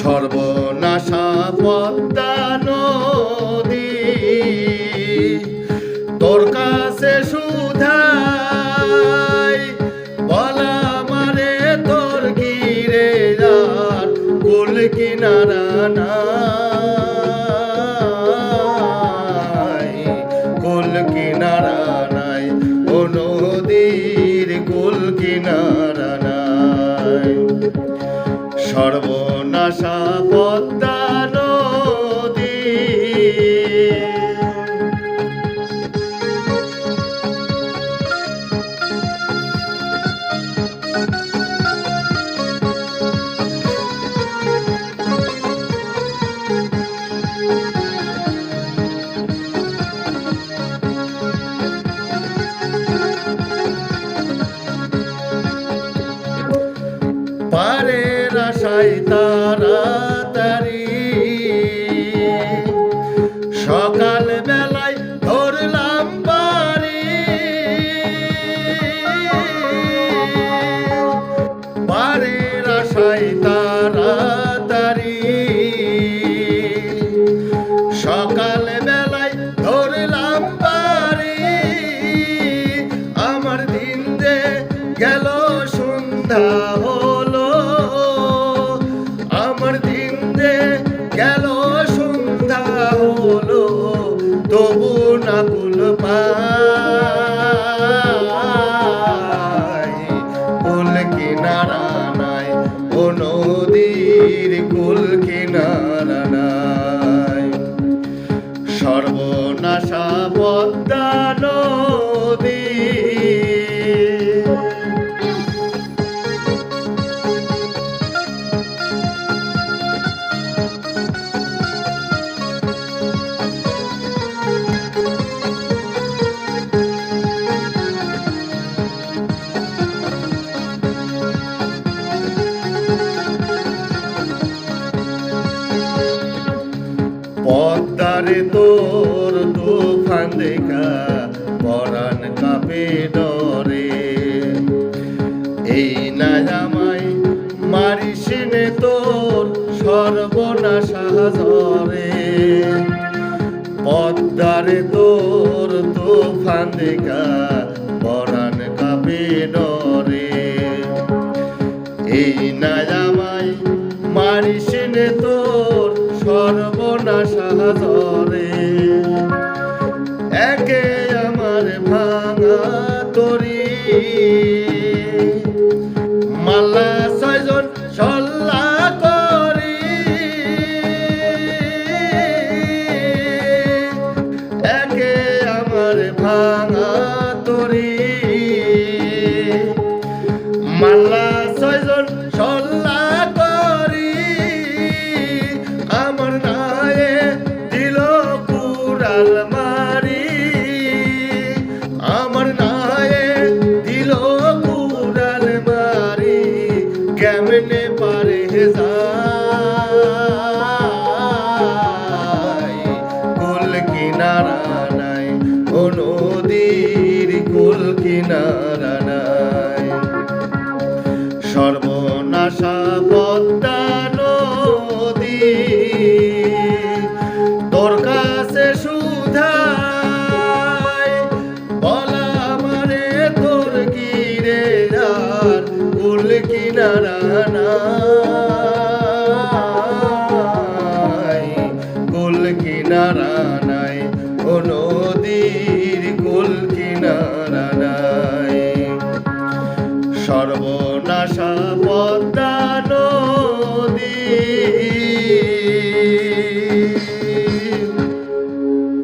সর্বনাশা পদ্মা নদী। তোর কাছে সুধাই, বলা মারে তোর গিরে আর কুল কিনারা নাই। কুল কিনারা নাই, ও নদীর কুল কিনারা আশায় তাড়াতাড়ি সকাল বেলায় ধরলাম বাড়ি। পারের আশায় তাড়াতাড়ি সকাল বেলায় ধরলাম বাড়ি। আমার দিন যে গেল সন্ধ্যা তবু না কুল পাই। কুল কিনারা নাই, ও নদীর কুল কিনারা নাই। সর্বনাশা পদ্মা নদী পদ্মারে তোর তুফান দেখা, পরাণ কাপে ডরে। এই না জামাই মারিস নে তোর সর্বনাশা ঝরে পদ্মারে তোর তুফান দেখা, পরাণ কাপে ডরে। এই না জামাই মারিস নে তোর সর্বনাশা ধরে তরি মাল্লা ছয়জন সল্লা করি। একে আমার ভাঙা তরি। মাল্লা ছয়জন সল্লা করি। আমার নায়ে দিল কুড়াল মারি কেমনে পারে যাই। কুল কিনারা নাই ও নদীর কুল কিনারা নাই। সর্বনাশা কিনারা ও নদীর কুল নাই সর্বনাশা পদ